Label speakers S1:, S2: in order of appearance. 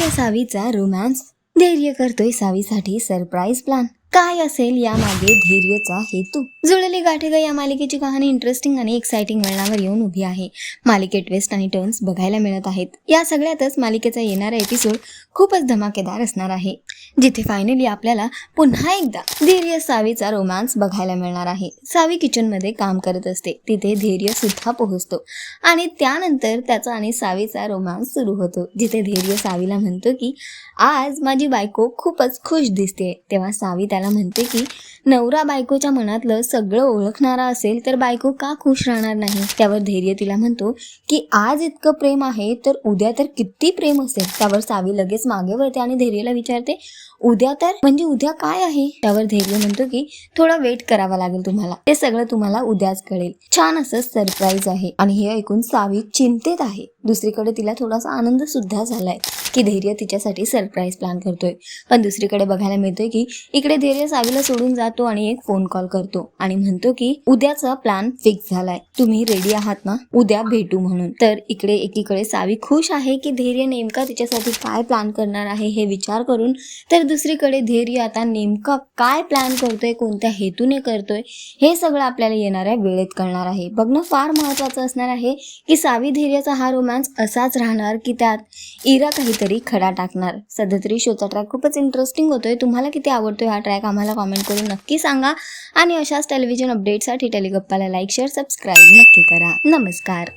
S1: धैर्य सावीचा रोमॅन्स धैर्य करतोय सावीसाठी सरप्राईज प्लॅन काय असेल यामागे धैर्यचा हेतू? जुळली गाठी या मालिकेची कहाणी इंटरेस्टिंग आणि एक्साइटिंग वळणावर येऊन उभी आहे. मालिकेत ट्विस्ट आणि टर्न्स बघायला मिळत आहेत. या सगळ्यातच मालिकेचा येणारा एपिसोड खूपच धमाकेदार असणार आहे. जिथे फायनली आपल्याला पुन्हा एकदा धैर्य सावीचा रोमांस बघायला मिळणार आहे. सावी किचनमध्ये काम करत असते. तिथे धैर्य सुद्धा पोहोचतो. आणि त्यानंतर त्याचा आणि सावीचा रोमांस सुरू होतो. जिथे धैर्य सावीला म्हणतो की आज माझी बायको खूपच खुश दिसते. तेव्हा सावी त्याला म्हणते की नवरा बायकोच्या मनातलं सगळं ओळखणारा असेल तर बायको का खुश राहणार नाही? त्यावर धैर्य तिला म्हणतो की आज इतकं प्रेम आहे तर उद्या तर किती प्रेम असेल. त्यावर सावी लगेच मागे वळते आणि धैर्यला विचारते उद्या तर म्हणजे उद्या काय आहे? त्यावर धैर्य म्हणतो की थोडा वेट करावा लागेल तुम्हाला. ते सगळं तुम्हाला उद्याच कळेल. छान असं सरप्राईज आहे. आणि हे ऐकून सावी चिंतेत आहे. दुसरीकडे तिला थोडासा आनंद सुद्धा झालाय की धैर्य तिच्यासाठी सरप्राईज प्लॅन करतोय. पण दुसरीकडे बघायला मिळतोय की इकडे धैर्य सावीला सोडून जातो आणि एक फोन कॉल करतो. आणि म्हणतो की उद्याचा प्लॅन फिक्स झालाय. तुम्ही रेडी आहात ना? उद्या भेटू म्हणून. तर इकडे एकीकडे सावी खुश आहे की धैर्य नेमका तिच्यासाठी काय प्लॅन करणार आहे हे विचार करून तर दुसरीकडे धैर्य आता नेमका काय प्लॅन करतोय कोणत्या हेतूने करतोय हे सगळं आपल्याला येणाऱ्या वेळेत कळणार आहे. बघणं फार महत्वाचं असणार आहे की सावी धैर्याचा हा रोमॅन्स असाच राहणार की त्यात इरा काहीतरी खडा टाकणार. सध्या तरी शोचा ट्रॅक खूपच इंटरेस्टिंग होतोय. तुम्हाला किती आवडतोय हा ट्रॅक आम्हाला कॉमेंट करून नक्की सांगा. आणि अशाच टेलिव्हिजन अपडेटसाठी टेलिगप्पाला लाईक शेअर सबस्क्राईब नक्की करा. नमस्कार.